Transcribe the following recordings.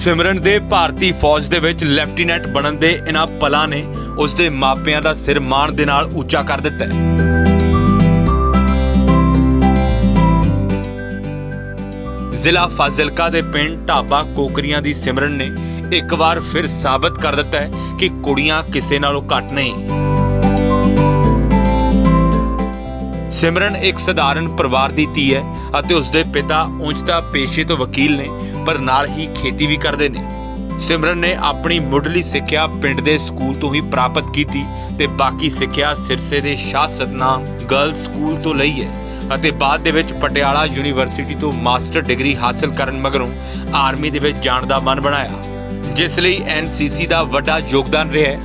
ਸਿਮਰਨ ਦੇ ਭਾਰਤੀ ਫੌਜ ਦੇ ਵਿੱਚ ਲੈਫਟੀਨੈਂਟ ਬਣਨ ਦੇ ਇਨ੍ਹਾਂ ਪਲਾਂ ਨੇ ਉਸ ਦੇ ਮਾਪਿਆਂ ਦਾ ਸਿਰ ਮਾਣ ਦੇ ਨਾਲ ਉੱਚਾ ਕਰ ਦਿੱਤਾ ਹੈ। ਜ਼ਿਲ੍ਹਾ ਫਾਜ਼ਿਲਕਾ ਦੇ ਪਿੰਡ ਢਾਬਾ ਕੋਕਰੀਆਂ ਦੀ ਸਿਮਰਨ ਨੇ ਇੱਕ ਵਾਰ ਫਿਰ ਸਾਬਤ ਕਰ ਦਿੱਤਾ ਹੈ ਕਿ ਕੁੜੀਆਂ ਕਿਸੇ ਨਾਲੋਂ ਘੱਟ ਨਹੀਂ। ਸਿਮਰਨ ਇੱਕ ਸਧਾਰਨ ਪਰਿਵਾਰ ਦੀ ਧੀ ਹੈ ਅਤੇ ਉਸ ਦੇ ਪਿਤਾ ਉਂਝ ਤਾਂ ਪੇਸ਼ੇ ਤੋਂ ਵਕੀਲ ਨੇ ਪਰ ਨਾਲ ਹੀ ਖੇਤੀ ਵੀ ਕਰਦੇ ਨੇ। ਸਿਮਰਨ ਨੇ ਆਪਣੀ ਮੁੱਢਲੀ ਸਿੱਖਿਆ ਪਿੰਡ ਦੇ ਸਕੂਲ ਤੋਂ ਹੀ ਪ੍ਰਾਪਤ ਕੀਤੀ ਤੇ ਬਾਕੀ ਸਿੱਖਿਆ ਸਿਰਸੇ ਦੇ ਸ਼ਾਹ ਸਤਨਾਮ ਗਰਲਸ ਸਕੂਲ ਤੋਂ ਲਈ ਹੈ ਅਤੇ ਬਾਅਦ ਦੇ ਵਿੱਚ ਪਟਿਆਲਾ ਯੂਨੀਵਰਸਿਟੀ ਤੋਂ ਮਾਸਟਰ ਡਿਗਰੀ ਹਾਸਲ ਕਰਨ ਮਗਰੋਂ ਆਰਮੀ ਦੇ ਵਿੱਚ ਜਾਣ ਦਾ ਮਨ ਬਣਾਇਆ, ਜਿਸ ਲਈ ਐਨਸੀਸੀ ਦਾ ਵੱਡਾ ਯੋਗਦਾਨ ਰਿਹਾ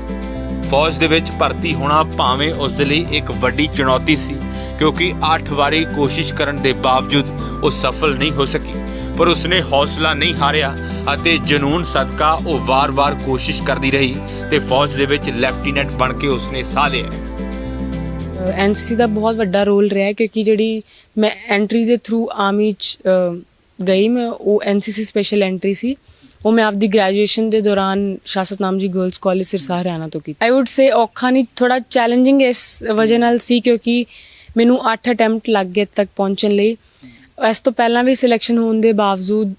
ਫੌਜ ਦੇ ਵਿੱਚ ਭਰਤੀ ਹੋਣਾ ਭਾਵੇਂ ਉਸ ਦੇ ਲਈ ਇੱਕ ਵੱਡੀ ਚੁਣੌਤੀ ਸੀ, ਕਿਉਂਕਿ 8 ਵਾਰੀ ਕੋਸ਼ਿਸ਼ ਕਰਨ ਦੇ ਬਾਵਜੂਦ ਉਹ ਸਫਲ ਨਹੀਂ ਹੋ ਸਕੀ। ਪਰ ਉਸਨੇ ਹੌਸਲਾ ਨਹੀਂ ਹਾਰਿਆ ਅਤੇ ਜਨੂਨ ਸਦਕਾ ਉਹ ਵਾਰ-ਵਾਰ ਕੋਸ਼ਿਸ਼ ਕਰਦੀ ਰਹੀ ਤੇ ਫੌਜ ਦੇ ਵਿੱਚ ਲੈਫਟੀਨੈਂਟ ਬਣ ਕੇ ਉਸਨੇ ਸਾਹ ਲਿਆ। ਐਨਸੀਸੀ ਦਾ ਬਹੁਤ ਵੱਡਾ ਰੋਲ ਰਿਹਾ ਕਿਉਂਕਿ ਜਿਹੜੀ ਮੈਂ ਐਂਟਰੀ ਦੇ ਥਰੂ ਆਰਮੀ ਚ ਗਈ ਮੈਂ, ਉਹ ਐਨਸੀਸੀ ਸਪੈਸ਼ਲ ਐਂਟਰੀ ਸੀ। ਉਹ ਮੈਂ ਆਪਦੀ ਗ੍ਰੈਜੂਏਸ਼ਨ ਦੇ ਦੌਰਾਨ ਸ਼ਾਸਤਨਾਮ ਜੀ ਗਰਲਸ ਕਾਲਜ ਸਿਰਸਾ, ਹਰਿਆਣਾ ਤੋਂ ਕੀਤੀ। ਆਈ ਊਡ ਸੇ ਔਖਾ ਨਹੀਂ ਥੋੜਾ ਚੈਲੰਜਿੰਗ ਇਸ ਵਜ੍ਹਾ ਨਾਲ ਸੀ ਕਿਉਂਕਿ ਮੈਨੂੰ 8 ਅਟੈਂਪਟ ਲੱਗ ਗਏ ਤੱਕ ਪਹੁੰਚਣ ਲਈ। ਇਸ ਤੋਂ ਪਹਿਲਾਂ ਵੀ ਸਿਲੈਕਸ਼ਨ ਹੋਣ ਦੇ ਬਾਵਜੂਦ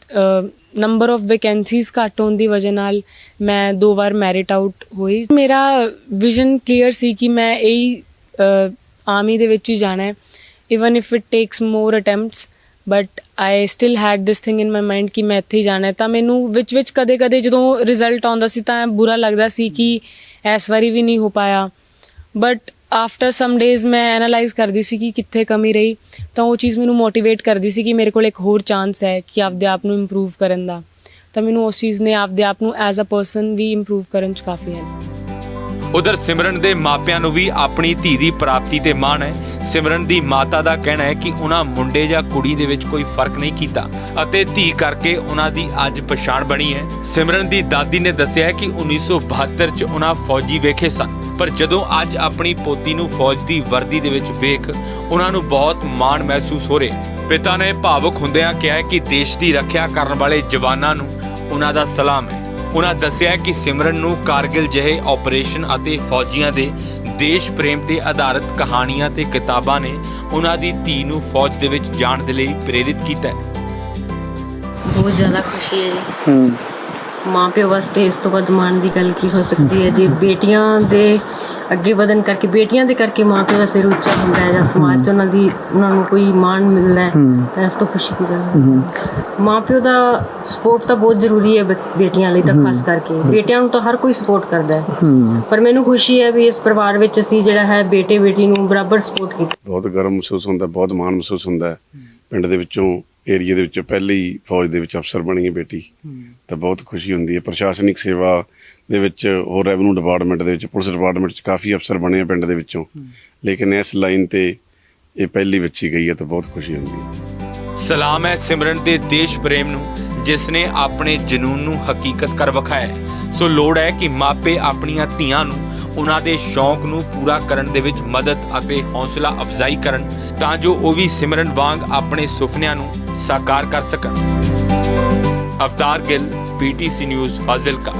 ਨੰਬਰ ਆਫ ਵੈਕੈਂਸੀਜ਼ ਘੱਟ ਹੋਣ ਦੀ ਵਜ੍ਹਾ ਨਾਲ ਮੈਂ ਦੋ ਵਾਰ ਮੈਰਿਟ ਆਊਟ ਹੋਈ। ਮੇਰਾ ਵਿਜ਼ਨ ਕਲੀਅਰ ਸੀ ਕਿ ਮੈਂ ਇਹੀ ਆਰਮੀ ਦੇ ਵਿੱਚ ਹੀ ਜਾਣਾ ਹੈ। Even if it takes more attempts but I still had this thing in my mind ਕਿ ਮੈਂ ਇੱਥੇ ਹੀ ਜਾਣਾ ਹੈ। ਤਾਂ ਮੈਨੂੰ ਵਿੱਚ ਵਿੱਚ ਕਦੇ-ਕਦੇ ਜਦੋਂ ਰਿਜ਼ਲਟ ਆਉਂਦਾ ਸੀ ਤਾਂ ਬੁਰਾ ਲੱਗਦਾ ਸੀ ਕਿ ਇਸ ਵਾਰੀ ਵੀ ਨਹੀਂ ਹੋ ਪਾਇਆ। ਬਟ ਆਫਟਰ ਸਮ ਡੇਜ਼ ਮੈਂ ਐਨਾਲਾਈਜ਼ ਕਰਦੀ ਸੀ ਕਿ ਕਿੱਥੇ ਕਮੀ ਰਹੀ, ਤਾਂ ਉਹ ਚੀਜ਼ ਮੈਨੂੰ ਮੋਟੀਵੇਟ ਕਰਦੀ ਸੀ ਕਿ ਮੇਰੇ ਕੋਲ ਇੱਕ ਹੋਰ ਚਾਂਸ ਹੈ ਕਿ ਆਪਦੇ ਆਪ ਨੂੰ ਇੰਪਰੂਵ ਕਰਨ ਦਾ। ਤਾਂ ਮੈਨੂੰ ਉਸ ਚੀਜ਼ ਨੇ ਆਪਦੇ ਆਪ ਨੂੰ ਐਜ਼ ਅ ਪਰਸਨ ਵੀ ਇੰਪਰੂਵ ਕਰਨ ਚ ਕਾਫੀ ਹੈਲਪ ਉਧਰ ਸਿਮਰਨ ਦੇ ਮਾਪਿਆਂ ਨੂੰ ਵੀ ਆਪਣੀ ਧੀ ਦੀ ਪ੍ਰਾਪਤੀ ਤੇ ਮਾਣ ਹੈ। ਸਿਮਰਨ ਦੀ ਮਾਤਾ ਦਾ ਕਹਿਣਾ ਹੈ ਕਿ ਉਹਨਾਂ ਮੁੰਡੇ ਜਾਂ ਕੁੜੀ ਦੇ ਵਿੱਚ ਕੋਈ ਫ਼ਰਕ ਨਹੀਂ ਕੀਤਾ ਅਤੇ ਧੀ ਕਰਕੇ ਉਹਨਾਂ ਦੀ ਅੱਜ ਪਛਾਣ ਬਣੀ ਹੈ। ਸਿਮਰਨ ਦੀ ਦਾਦੀ ਨੇ ਦੱਸਿਆ ਹੈ ਕਿ 1972 ਚ ਉਹਨਾਂ ਫੌਜੀ ਵੇਖੇ ਸਨ, ਪਰ ਜਦੋਂ ਅੱਜ ਆਪਣੀ ਪੋਤੀ ਨੂੰ ਫੌਜ ਦੀ ਵਰਦੀ ਦੇ ਵਿੱਚ ਵੇਖ, ਉਹਨਾਂ ਨੂੰ ਬਹੁਤ ਮਾਣ ਮਹਿਸੂਸ ਹੋ ਰਿਹਾ ਪਿਤਾ ਨੇ ਭਾਵੁਕ ਹੁੰਦਿਆਂ ਕਿਹਾ ਕਿ ਦੇਸ਼ ਦੀ ਰੱਖਿਆ ਕਰਨ ਵਾਲੇ ਜਵਾਨਾਂ ਨੂੰ ਉਹਨਾਂ ਦਾ ਸਲਾਮ ਹੈ। ਉਹਨਾਂ ਦੱਸਿਆ ਕਿ ਸਿਮਰਨ ਨੂੰ ਕਾਰਗਿਲ ਜਿਹੇ ਆਪਰੇਸ਼ਨ ਅਤੇ ਫੌਜੀਆਂ ਦੇ ਦੇਸ਼ ਪ੍ਰੇਮ ਤੇ ਆਧਾਰਿਤ ਕਹਾਣੀਆਂ ਤੇ ਕਿਤਾਬਾਂ ਨੇ ਉਹਨਾਂ ਦੀ ਧੀ ਨੂੰ ਫੌਜ ਦੇ ਵਿੱਚ ਜਾਣ ਦੇ ਲਈ ਪ੍ਰੇਰਿਤ ਕੀਤਾ ਹੈ। ਬਹੁਤ ਜ਼ਿਆਦਾ ਖੁਸ਼ੀ ਹੈ ਜੀ। ਮਾਂ ਪਿਓ ਵਾਸਤੇ ਇਸ ਤੋਂ ਵੱਧ ਮਾਣ ਦੀ ਗੱਲ ਕੀ ਹੋ ਸਕਦੀ ਹੈ ਜੀ? ਬੇਟੀਆਂ ਦੇ ਅੱਗੇ ਵਧਣ ਕਰਕੇ ਬੇਟੀਆਂ ਦੇ ਕਰਕੇ ਮਾਂ ਪਿਓ ਦਾ ਸਿਰ ਉੱਚਾ ਹੁੰਦਾ ਹੈ ਜਾਂ ਸਮਾਜ 'ਚ ਉਹਨਾਂ ਦੀ ਉਹਨਾਂ ਨੂੰ ਕੋਈ ਮਾਣ ਮਿਲਦਾ ਹੈ ਤਾਂ ਇਸ ਤੋਂ ਖੁਸ਼ੀ ਦੀ ਗੱਲ ਹੈ। ਮਾਂ ਪਿਓ ਦਾ ਸਪੋਰਟ ਤਾਂ ਬਹੁਤ ਜ਼ਰੂਰੀ ਹੈ ਬੇਟੀਆਂ ਲਈ ਤਾਂ ਖਾਸ ਕਰਕੇ। ਬੇਟਿਆਂ ਨੂੰ ਤਾਂ ਹਰ ਕੋਈ ਸਪੋਰਟ ਕਰਦਾ ਹੈ। ਪਰ ਮੈਨੂੰ ਖੁਸ਼ੀ ਹੈ ਵੀ ਇਸ ਪਰਿਵਾਰ ਵਿੱਚ ਅਸੀਂ ਜਿਹੜਾ ਹੈ ਬੇਟੇ ਬੇਟੀ ਨੂੰ ਬਰਾਬਰ ਸਪੋਰਟ ਕੀਤਾ। ਬਹੁਤ ਗਰਮ ਮਹਿਸੂਸ ਹੁੰਦਾ ਬਹੁਤ ਮਾਣ ਮਹਿਸੂਸ ਹੁੰਦਾ ਹੈ। ਪਿੰਡ ਦੇ ਵਿੱਚੋਂ ਏਰੀਆ ਦੇ ਵਿੱਚੋਂ ਪਹਿਲੀ ਫੌਜ ਦੇ ਵਿੱਚ ਅਫਸਰ ਬਣੀ ਹੈ ਬੇਟੀ। ਤਾਂ ਬਹੁਤ ਖੁਸ਼ੀ ਹੁੰਦੀ ਹੈ। ਪ੍ਰਸ਼ਾਸਨਿਕ ਸੇਵਾ ਦੇ ਵਿੱਚ ਹੋਰ ਰੈਵਨਿਊ ਡਿਪਾਰਟਮੈਂਟ ਦੇ ਵਿੱਚ ਪੁਲਿਸ ਡਿਪਾਰਟਮੈਂਟ 'ਚ ਕਾਫੀ ਅਫਸਰ ਬਣੇ ਆ ਪਿੰਡ ਦੇ ਵਿੱਚੋਂ। ਲੇਕਿਨ ਇਸ ਲਾਈਨ ਤੇ ਇਹ ਪਹਿਲੀ ਬੱਚੀ ਗਈ ਹੈ ਤਾਂ ਬਹੁਤ ਖੁਸ਼ੀ ਹੁੰਦੀ ਹੈ। ਸਲਾਮ ਹੈ ਸਿਮਰਨ ਦੇ ਦੇਸ਼ ਪ੍ਰੇਮ ਨੂੰ ਜਿਸ ਨੇ ਆਪਣੇ ਜਨੂਨ ਨੂੰ ਹਕੀਕਤ ਕਰ ਵਿਖਾਇਆ। ਸੋ ਲੋੜ ਹੈ ਕਿ ਮਾਪੇ ਆਪਣੀਆਂ ਧੀਆਂ ਨੂੰ ਉਹਨਾਂ ਦੇ ਸ਼ੌਂਕ ਨੂੰ ਪੂਰਾ ਕਰਨ ਦੇ ਵਿੱਚ ਮਦਦ ਅਤੇ ਹੌਸਲਾ ਅਫਜ਼ਾਈ ਕਰਨ ਤਾਂ ਜੋ ਉਹ ਵੀ ਸਿਮਰਨ ਵਾਂਗ ਆਪਣੇ ਸੁਪਨਿਆਂ ਨੂੰ ਸਾਕਾਰ ਕਰ ਸਕਣ ਅਵਤਾਰ ਗਿੱਲ ਪੀਟੀਸੀ ਨਿਊਜ਼ ਫਾਜ਼ਿਲਕਾ